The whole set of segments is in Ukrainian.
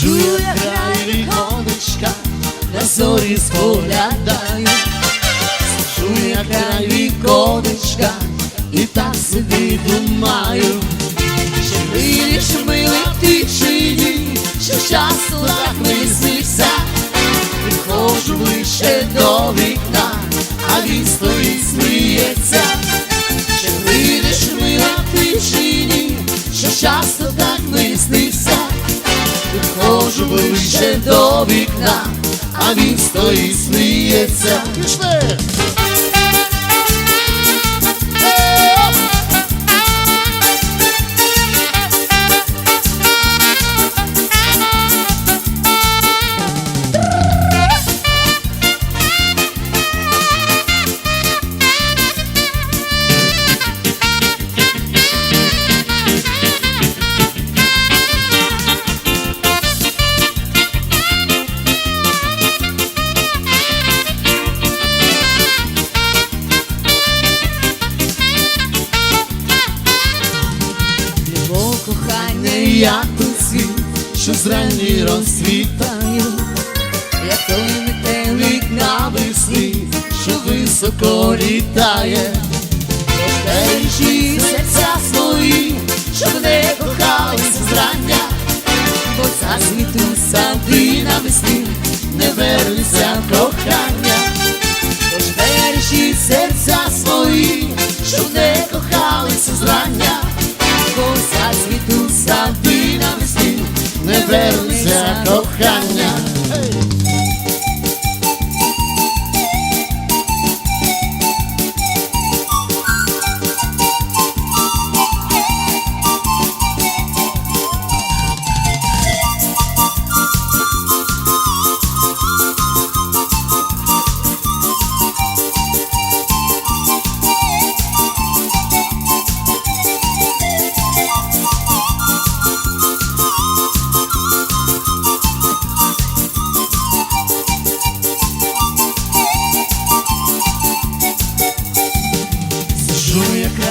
Чую, як грає віконечка, на зорі споглядаю, Чую, як грає віконечка, і так собі думаю, Чи виріш мила ти чи ні, що часу так не снився, Підходжу ближче до вікна, а він стоїть сміється. više do vikna, a vi stoji smije se. Još як світ, що зрані розцвітає, як той метелик на весні, що високо літає, Бережи серця свої, щоб не кохалися зрання, бо засвіту сади навесні, не вернеться кохання,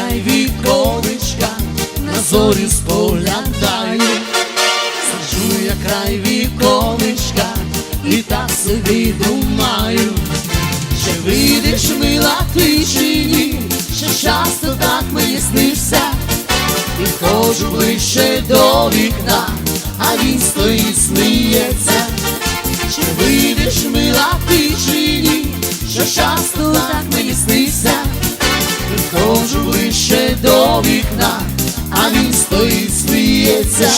край віконечка, на зорі споглядаю, Сижу я край віконечка, і так собі думаю, чи вийдеш мила ти чи ні, що часто так мені снився, Підходжу ближче до вікна, а він стоїть сміється, чи вийдеш мила ти чи ні, що часто так мені снився. До вікна, а він стоїть сміється.